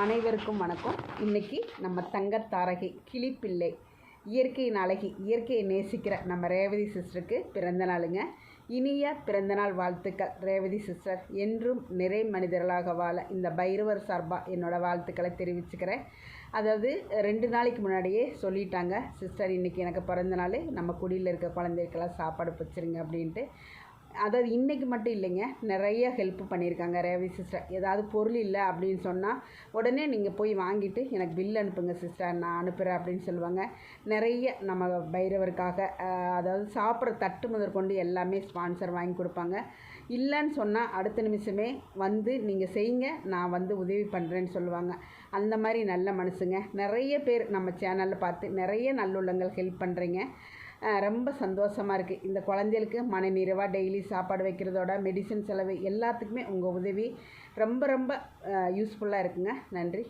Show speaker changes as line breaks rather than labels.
அனைவருக்கும் வணக்கம். இன்னைக்கு நம்ம தங்கத்தாரகை கிளிப்பிள்ளை இயற்கையின் அழகி இயற்கையை நேசிக்கிற நம்ம ரேவதி சிஸ்டருக்கு பிறந்த நாளுங்க. இனிய பிறந்தநாள் வாழ்த்துக்கள் ரேவதி சிஸ்டர். என்றும் நிறை மனிதர்களாக வாழ இந்த பைரவர் சார்பாக என்னோடய வாழ்த்துக்களை தெரிவிச்சுக்கிறேன். அதாவது ரெண்டு நாளைக்கு முன்னாடியே சொல்லிட்டாங்க சிஸ்டர் இன்றைக்கி எனக்கு பிறந்த நாள். நம்ம குடியில் இருக்க குழந்தைகளுக்கெல்லாம் சாப்பாடு வச்சுருங்க அப்படின்ட்டு. அதாவது இன்றைக்கி மட்டும் இல்லைங்க நிறைய ஹெல்ப் பண்ணியிருக்காங்க ரேவி சிஸ்டர் ஏதாவது பொருள் இல்லை அப்படின்னு சொன்னால் உடனே நீங்கள் போய் வாங்கிட்டு எனக்கு பில் அனுப்புங்க சிஸ்டர் நான் அனுப்புகிறேன் அப்படின்னு சொல்லுவாங்க. நிறைய நம்ம பைரவருக்காக அதாவது சாப்பிட்ற தட்டு முதற்கொண்டு எல்லாமே ஸ்பான்சர் வாங்கி கொடுப்பாங்க. இல்லைன்னு சொன்னால் அடுத்த நிமிஷமே வந்து நீங்கள் செய்யுங்க நான் வந்து உதவி பண்ணுறேன்னு சொல்லுவாங்க. அந்த மாதிரி நல்ல மனசுங்க. நிறைய பேர் நம்ம சேனலில் பார்த்து நிறைய நல்லுள்ளங்கள் ஹெல்ப் பண்ணுறீங்க ரொம்ப சந்தோஷமாக இருக்குது இந்த குழந்தைகளுக்கு மன நிறைவாக டெய்லி சாப்பாடு வைக்கிறதோட மெடிசன் செலவு எல்லாத்துக்குமே உங்கள் உதவி ரொம்ப ரொம்ப யூஸ்ஃபுல்லாக இருக்குங்க. நன்றி.